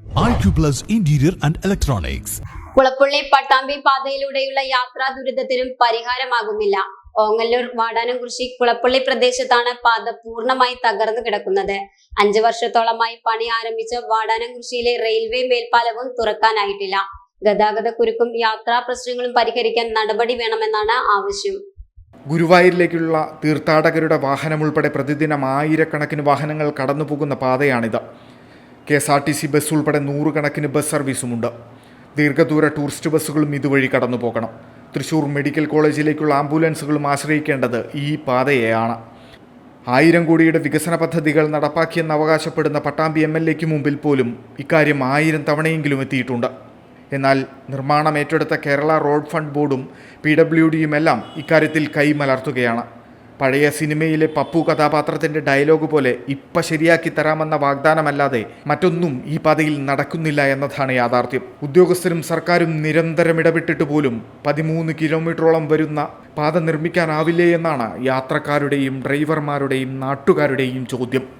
Acuplus Interior and Electronics. Kulappully Pattambi പാതയിലൂടെയുള്ള യാത്രാ ദുരിതത്തിനും പരിഹാരമാകുന്നില്ല. ഓങ്ങല്ലൂർ വാടാനംകുറിശി കുളപ്പള്ളി പ്രദേശത്താണ് പാത പൂർണമായി തകർന്നു കിടക്കുന്നത്. അഞ്ചു വർഷത്തോളമായി പണി ആരംഭിച്ച വാടാനംകുറിശിയിലെ റെയിൽവേ മേൽപ്പാലവും തുറക്കാനായിട്ടില്ല. ഗതാഗത കുരുക്കും യാത്രാ പ്രശ്നങ്ങളും പരിഹരിക്കാൻ നടപടി വേണമെന്നാണ് ആവശ്യം. ഗുരുവായൂരിലേക്കുള്ള തീർത്ഥാടകരുടെ വാഹനമുൾപ്പെടെ പ്രതിദിനം ആയിരക്കണക്കിന് വാഹനങ്ങൾ കടന്നുപോകുന്ന പാതയാണിത്. K S R T C bus ഉൾപ്പെടെ നൂറുകണക്കിന് ബസ് സർവീസുമുണ്ട്. ദീർഘദൂര ടൂറിസ്റ്റ് ബസ്സുകളും ഇതുവഴി കടന്നു പോകണം തൃശൂർ മെഡിക്കൽ കോളേജിലേക്കുള്ള ആംബുലൻസുകളും ആശ്രയിക്കേണ്ടത് ഈ പാതയെയാണ്. ആയിരം കോടിയുടെ വികസന പദ്ധതികൾ നടപ്പാക്കിയെന്ന് അവകാശപ്പെടുന്ന പട്ടാമ്പി എം എൽ എക്ക് മുമ്പിൽ പോലും ഇക്കാര്യം ആയിരം തവണയെങ്കിലും എത്തിയിട്ടുണ്ട്. എന്നാൽ നിർമ്മാണം ഏറ്റെടുത്ത കേരള റോഡ് ഫണ്ട് ബോർഡും പി ഡബ്ല്യു ഡിയും എല്ലാം ഇക്കാര്യത്തിൽ കൈമലർത്തുകയാണ്. പഴയ സിനിമയിലെ പപ്പു കഥാപാത്രത്തിന്റെ ഡയലോഗ് പോലെ ഇപ്പ ശരിയാക്കി തരാമെന്ന വാഗ്ദാനമല്ലാതെ മറ്റൊന്നും ഈ പാതയിൽ നടക്കുന്നില്ല എന്നതാണ് യാഥാർത്ഥ്യം. ഉദ്യോഗസ്ഥരും സർക്കാരും നിരന്തരം ഇടപെട്ടിട്ട് പോലും പതിമൂന്ന് കിലോമീറ്ററോളം വരുന്ന പാത നിർമ്മിക്കാനാവില്ലേ എന്നാണ് യാത്രക്കാരുടെയും ഡ്രൈവർമാരുടെയും നാട്ടുകാരുടെയും ചോദ്യം.